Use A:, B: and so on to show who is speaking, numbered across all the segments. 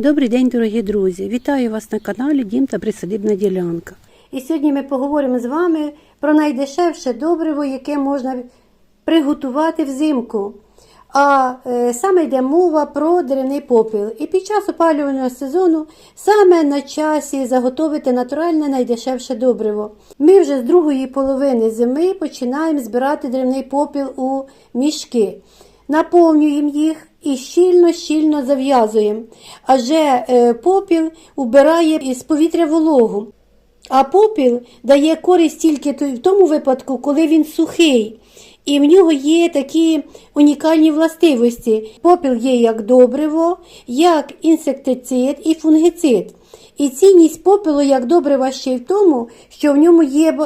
A: Добрий день, дорогі друзі! Вітаю вас на каналі Дім та Присадибна ділянка. І сьогодні ми поговоримо з вами про найдешевше добриво, яке можна приготувати взимку. А е, саме йде мова про деревний попіл. І під час опалювального сезону саме на часі заготовити натуральне найдешевше добриво. Ми вже з другої половини зими починаємо збирати деревний попіл у мішки. Наповнюємо їх і щільно-щільно зав'язуємо. Адже е, попіл убирає із повітря вологу. А попіл дає користь тільки в тому випадку, коли він сухий. І в нього є такі унікальні властивості. Попіл є як добриво, як інсектицид і фунгицид. І цінність попелу як добрива ще й в тому, що в ньому є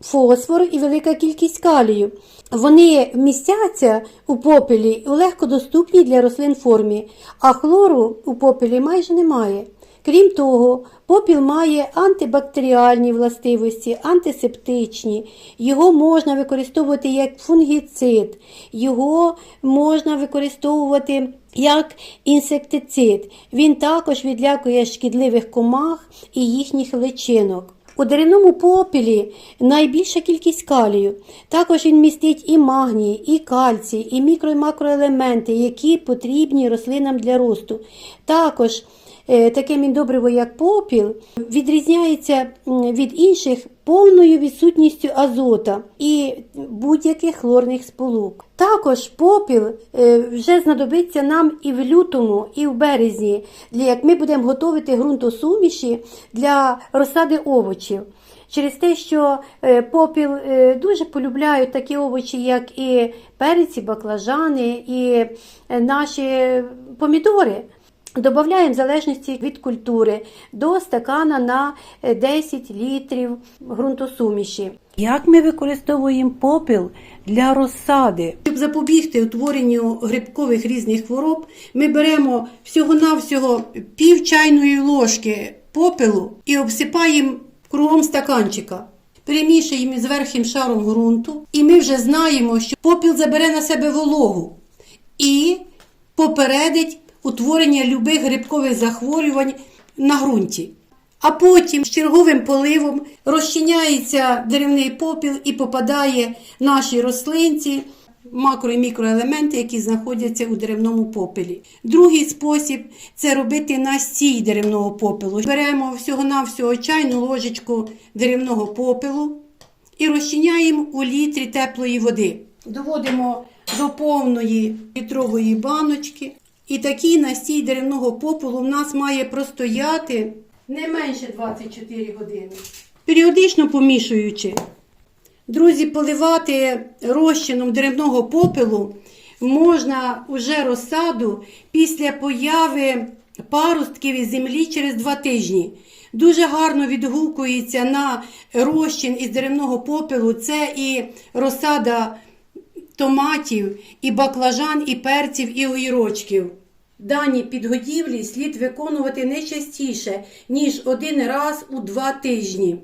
A: фосфор і велика кількість калію. Вони вмістяться у попелі у легкодоступній для рослин формі, а хлору у попелі майже немає. Крім того, попіл має антибактеріальні властивості, антисептичні. Його можна використовувати як фунгіцид, його можна використовувати як інсектицид. Він також відлякує шкідливих комах і їхніх личинок. У деревному попілі найбільша кількість калію. Також він містить і магній, і кальцій, і мікро і макроелементи, які потрібні рослинам для росту. Також е, таке міндобриво, як попіл, відрізняється від інших повною відсутністю азота і будь-яких хлорних сполук. Також попіл е, вже знадобиться нам і в лютому, і в березні, як ми будемо готувати ґрунтосуміші для розсади овочів. Через те, що е, попіл е, дуже полюбляють такі овочі, як і перець, і баклажани, і наші помідори. Додаємо в залежності від культури до стакана на е, 10 літрів ґрунтосуміші. Як ми використовуємо попіл для розсади? Щоб запобігти утворенню грибкових різних хвороб, ми беремо всього-навсього пів чайної ложки попелу і обсипаємо кругом стаканчика. Перемішуємо з верхнім шаром ґрунту, і ми вже знаємо, що попіл забере на себе вологу і попередить утворення любих грибкових захворювань на ґрунті. А потім з черговим поливом розчиняється деревний попіл і попадає наші рослинці, макро і мікроелементи, які знаходяться у деревному попелі. Другий спосіб це робити настій деревного попелу. Беремо всього-навсього чайну ложечку деревного попелу і розчиняємо у літрі теплої води. Доводимо до повної літрової баночки. І такий настій деревного попелу в нас має простояти не менше 24 години. Періодично помішуючи. Друзі, поливати розчином деревного попелу можна уже розсаду після появи паростків із землі через два тижні. Дуже гарно відгукується на розчин із деревного попелу. Це і розсада томатів, і баклажан, і перців, і огірочків. Дані підгодівлі слід виконувати не частіше, ніж один раз у два тижні.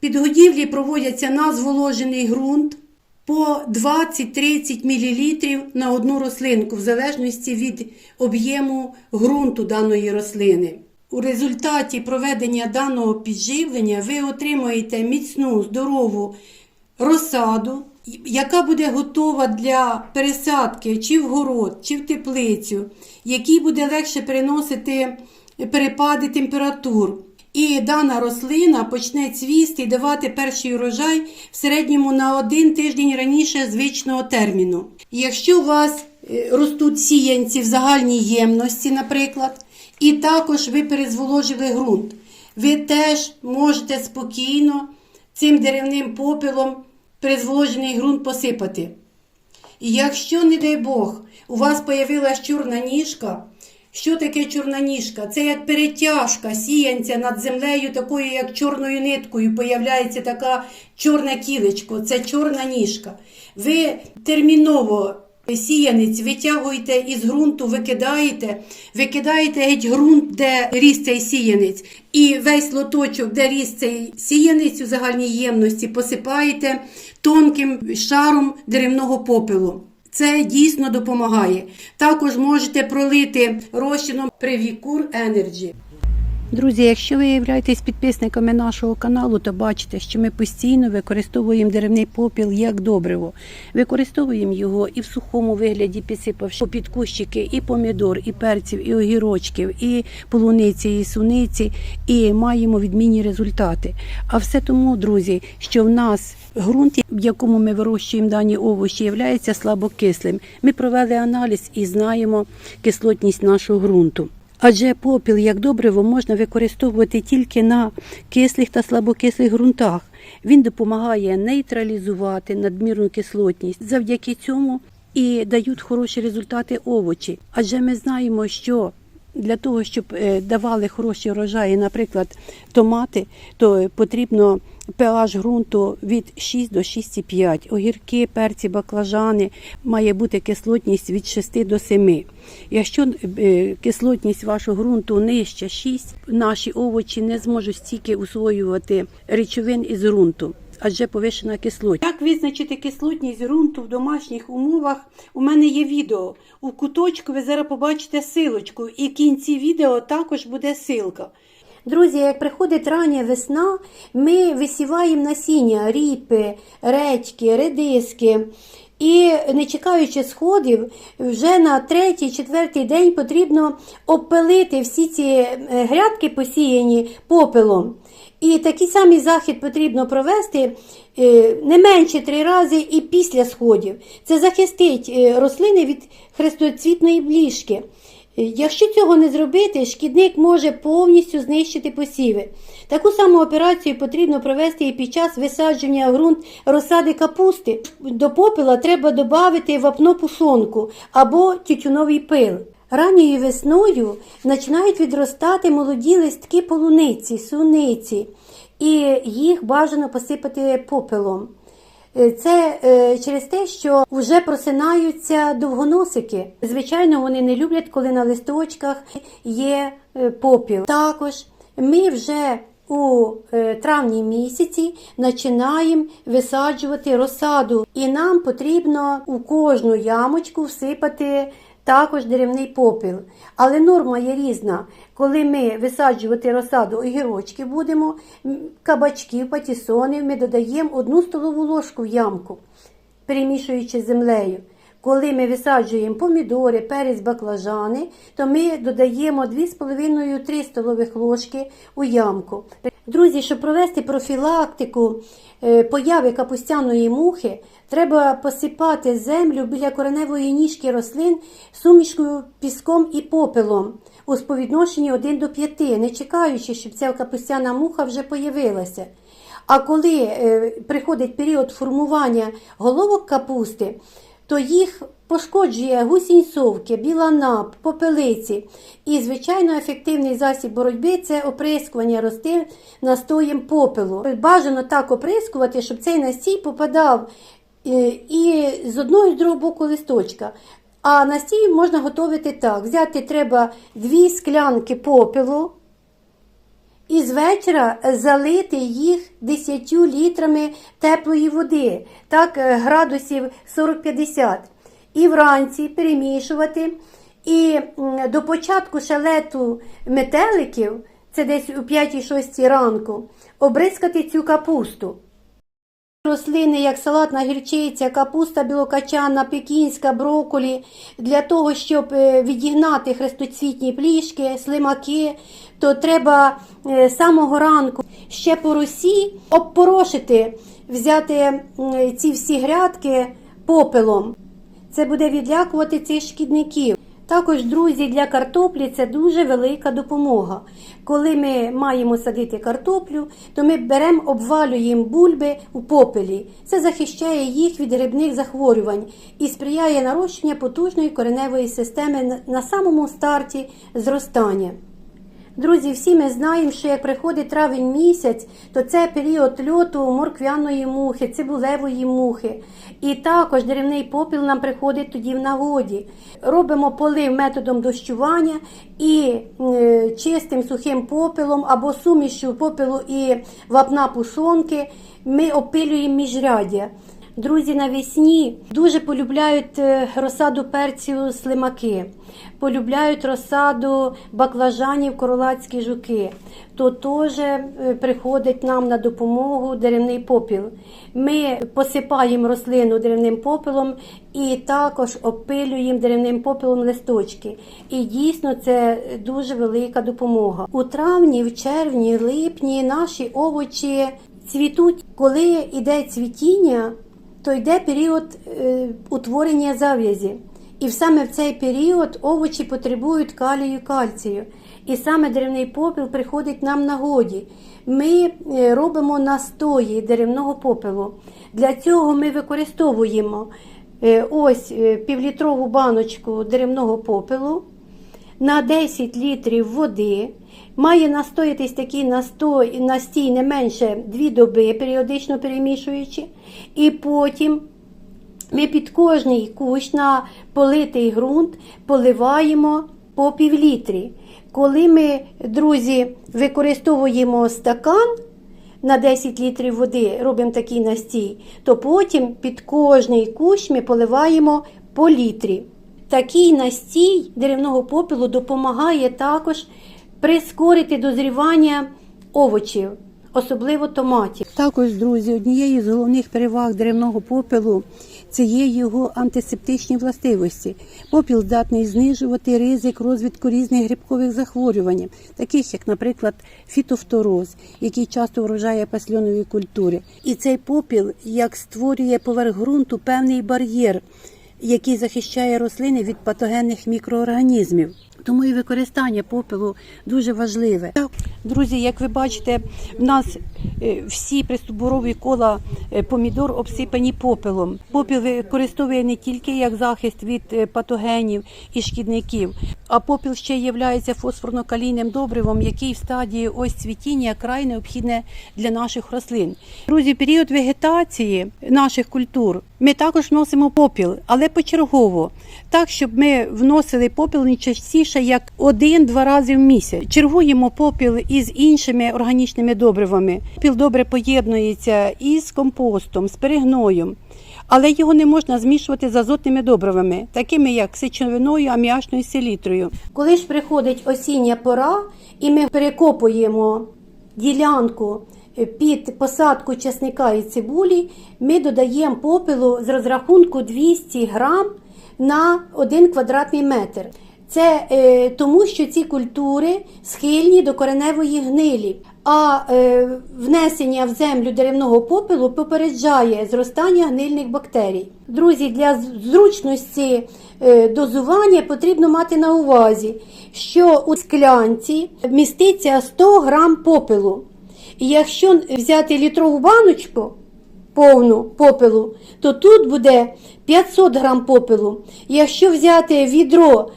A: Підгодівлі проводяться на зволожений ґрунт по 20-30 мл на одну рослинку, в залежності від об'єму ґрунту даної рослини. У результаті проведення даного підживлення ви отримаєте міцну, здорову розсаду, яка буде готова для пересадки чи в город, чи в теплицю, якій буде легше переносити перепади температур. І дана рослина почне цвісти і давати перший урожай в середньому на один тиждень раніше звичного терміну. Якщо у вас е, ростуть сіянці в загальній ємності, наприклад, і також ви перезволожили ґрунт, ви теж можете спокійно цим деревним попелом перезволожений ґрунт посипати. І якщо, не дай Бог, у вас появилась чорна ніжка, що таке чорна ніжка? Це як перетяжка сіянця над землею, такою, як чорною ниткою, появляється така чорне кілечко, це чорна ніжка. Ви терміново сіянець витягуєте із ґрунту, викидаєте, викидаєте геть ґрунт, де ріс цей сіянець, і весь лоточок, де ріс цей сіянець у загальній ємності, посипаєте тонким шаром деревного попелу. Це дійсно допомагає. Також можете пролити розчином Previcur Energy. Друзі, якщо ви являєтесь підписниками нашого каналу, то бачите, що ми постійно використовуємо деревний попіл як добриво. Використовуємо його і в сухому вигляді, підсипавши під кущики і помідор, і перців, і огірочків, і полуниці, і суниці, і маємо відмінні результати. А все тому, друзі, що в нас ґрунт, в якому ми вирощуємо дані овочі, є слабокислим. Ми провели аналіз і знаємо кислотність нашого ґрунту. Адже попіл як добриво можна використовувати тільки на кислих та слабокислих ґрунтах. Він допомагає нейтралізувати надмірну кислотність. Завдяки цьому і дають хороші результати овочі. Адже ми знаємо, що для того, щоб е, давали хороші врожаї, наприклад, томати, то потрібно pH ґрунту від 6 до 6,5. Огірки, перці, баклажани має бути кислотність від 6 до 7. Якщо е, кислотність вашого ґрунту нижче 6, наші овочі не зможуть стільки усвоювати речовин із ґрунту. Адже повищена кислотність. Як визначити кислотність ґрунту в домашніх умовах? У мене є відео. У куточку ви зараз побачите силочку, і в кінці відео також буде силка. Друзі, як приходить рання весна, ми висіваємо насіння, ріпи, редьки, редиски. І не чекаючи сходів, вже на третій, четвертий день потрібно обпилити всі ці е, грядки посіяні попелом. І такий самий захід потрібно провести е, не менше три рази і після сходів. Це захистить е, рослини від хрестоцвітної бліжки. Якщо цього не зробити, шкідник може повністю знищити посіви. Таку саму операцію потрібно провести і під час висадження ґрунт розсади капусти. До попела треба додати вапно пушонку або тютюновий пил. Ранньою весною починають відростати молоді листки полуниці, суниці, і їх бажано посипати попелом. Е, Це е, через те, що вже просинаються довгоносики. Звичайно, вони не люблять, коли на листочках є е, попіл. Також ми вже у травні місяці починаємо висаджувати розсаду, і нам потрібно у кожну ямочку всипати також деревний попіл. Але норма є різна. Коли ми висаджувати розсаду огірочки будемо, кабачків, патісонів, ми додаємо одну столову ложку в ямку, перемішуючи землею. Коли ми висаджуємо помідори, перець, баклажани, то ми додаємо 2,5-3 столових ложки у ямку. Друзі, щоб провести профілактику е, появи капустяної мухи, треба посипати землю біля кореневої ніжки рослин сумішкою піском і попелом у сповідношенні 1 до 5, не чекаючи, щоб ця капустяна муха вже появилася. А коли е, приходить період формування головок капусти, то їх пошкоджує гусінь біланап, попелиці. І, звичайно, ефективний засіб боротьби це оприскування рослин настоєм попелу. Бажано так оприскувати, щоб цей настій попадав е, і з одного і з другого боку листочка. А настій можна готувати так: взяти треба дві склянки попелу. І з вечора залити їх 10 літрами теплої води, так е, градусів 40-50. І вранці перемішувати. І до початку шалету метеликів, це десь у 5-6 ранку, обрискати цю капусту. Рослини, як салатна гірчиця, капуста білокачана, пекінська, броколі, для того, щоб е, відігнати хрестоцвітні плішки, слимаки, то треба е, самого ранку ще по росі обпорошити, взяти ці всі грядки попелом. Це буде відлякувати цих шкідників. Також, друзі, для картоплі це дуже велика допомога. Коли ми маємо садити картоплю, то ми беремо, обвалюємо бульби у попелі. Це захищає їх від грибних захворювань і сприяє нарощенню потужної кореневої системи на- самому старті зростання. Друзі, всі ми знаємо, що як приходить травень місяць, то це період льоту морквяної мухи, цибулевої мухи. І також деревний попіл нам приходить тоді в нагоді. Робимо полив методом дощування і е, чистим сухим попелом або сумішю попелу і вапна пушонки ми опилюємо міжряддя. Друзі, навесні дуже полюбляють е, розсаду перців слимаки, полюбляють розсаду баклажанів королацькі жуки. То теж е, приходить нам на допомогу деревний попіл. Ми посипаємо рослину деревним попелом і також обпилюємо деревним попелом листочки. І дійсно це дуже велика допомога. У травні, в червні, липні наші овочі цвітуть, коли йде цвітіння то йде період е, утворення зав'язі. І саме в цей період овочі потребують калію кальцію. І саме деревний попіл приходить нам на годі. Ми е, робимо настої деревного попелу. Для цього ми використовуємо е, ось півлітрову баночку деревного попелу на 10 літрів води. Має настоятись такий настой, настій не менше 2 доби, періодично перемішуючи. І потім ми під кожний кущ на политий ґрунт поливаємо по півлітрі. Коли ми, друзі, використовуємо стакан на 10 літрів води, робимо такий настій, то потім під кожний кущ ми поливаємо по літрі. Такий настій деревного попелу допомагає також прискорити дозрівання овочів, особливо томатів. Також, друзі, однією з головних переваг деревного попелу це є його антисептичні властивості. Попіл здатний знижувати ризик розвитку різних грибкових захворювань, таких як, наприклад, фітофтороз, який часто вражає пасльонові культури. І цей попіл як створює поверх ґрунту певний бар'єр який захищає рослини від патогенних мікроорганізмів. Тому і використання попелу дуже важливе. Друзі, як ви бачите, в нас е, всі пристобурові кола е, помідор обсипані попелом. Попіл використовує не тільки як захист від е, патогенів і шкідників, а попіл ще є фосфорно-калійним добривом, який в стадії ось цвітіння край необхідне для наших рослин. Друзі, в період вегетації наших культур ми також вносимо попіл, але почергово, так щоб ми вносили попіл не частіше як один-два рази в місяць. Чергуємо попіл із іншими органічними добривами. Попіл добре поєднується із компостом, з перегноєм. Але його не можна змішувати з азотними добривами, такими як сечовиною, аміачною селітрою. Коли ж приходить осіння пора, і ми перекопуємо ділянку під посадку чесника і цибулі, ми додаємо попелу з розрахунку 200 грам на 1 квадратний метр. Це е, тому, що ці культури схильні до кореневої гнилі, а е, внесення в землю деревного попелу попереджає зростання гнильних бактерій. Друзі, для зручності е, дозування потрібно мати на увазі, що у склянці міститься 100 грам попелу. І якщо взяти літрову баночку повну попелу, то тут буде 500 грам попелу. Якщо взяти відро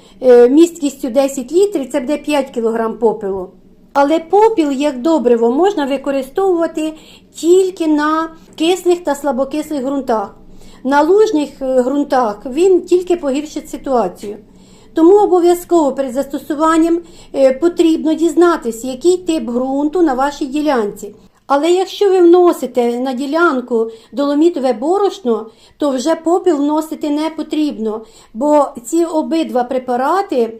A: місткістю 10 літрів, це буде 5 кг попелу. Але попіл, як добриво, можна використовувати тільки на кислих та слабокислих ґрунтах. На лужних е, ґрунтах він тільки погіршить ситуацію. Тому обов'язково перед застосуванням е, потрібно дізнатися, який тип ґрунту на вашій ділянці. Але якщо ви вносите на ділянку доломітове борошно, то вже попіл вносити не потрібно, бо ці обидва препарати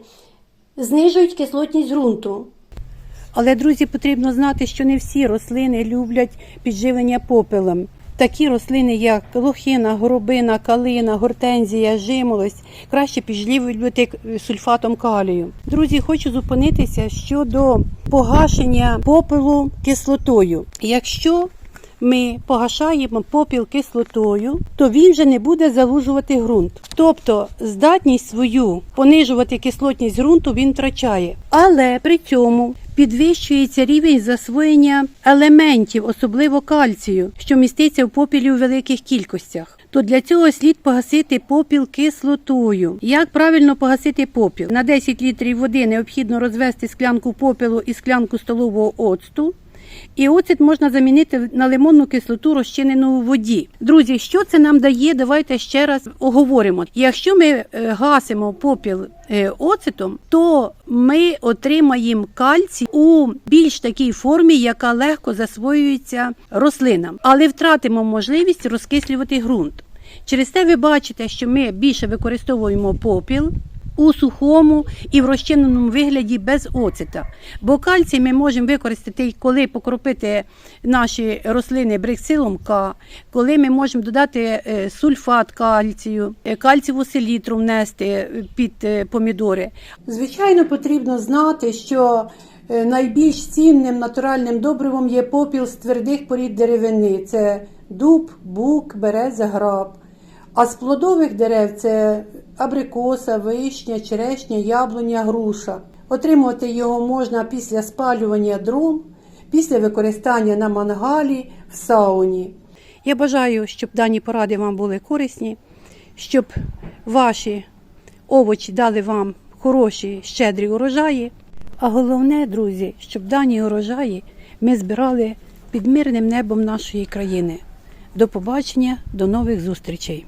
A: знижують кислотність ґрунту. Але, друзі, потрібно знати, що не всі рослини люблять підживлення попелом. Такі рослини, як лохина, горобина, калина, гортензія, жимолость, краще підживлювати сульфатом калію. Друзі, хочу зупинитися щодо погашення попелу кислотою. Якщо ми погашаємо попіл кислотою, то він вже не буде залужувати ґрунт. Тобто здатність свою понижувати кислотність ґрунту він втрачає. Але при цьому підвищується рівень засвоєння елементів, особливо кальцію, що міститься в попілі у великих кількостях. То для цього слід погасити попіл кислотою. Як правильно погасити попіл? На 10 літрів води необхідно розвести склянку попілу і склянку столового оцту. І оцет можна замінити на лимонну кислоту, розчинену у воді. Друзі, що це нам дає? Давайте ще раз оговоримо. Якщо ми е, гасимо попіл е, оцетом, то ми отримаємо кальцій у більш такій формі, яка легко засвоюється рослинам, але втратимо можливість розкислювати ґрунт. Через те ви бачите, що ми більше використовуємо попіл у сухому і в розчиненому вигляді без оцета. Бо кальцій ми можемо використати, коли покропити наші рослини бриксилом К, коли ми можемо додати е, сульфат кальцію, е, кальцієву селітру внести під е, помідори. Звичайно, потрібно знати, що найбільш цінним натуральним добривом є попіл з твердих порід деревини. Це дуб, бук, береза, граб. А з плодових дерев це абрикоса, вишня, черешня, яблуня, груша. Отримувати його можна після спалювання дров, після використання на мангалі, в сауні. Я бажаю, щоб дані поради вам були корисні, щоб ваші овочі дали вам хороші, щедрі урожаї. А головне, друзі, щоб дані урожаї ми збирали під мирним небом нашої країни. До побачення, до нових зустрічей!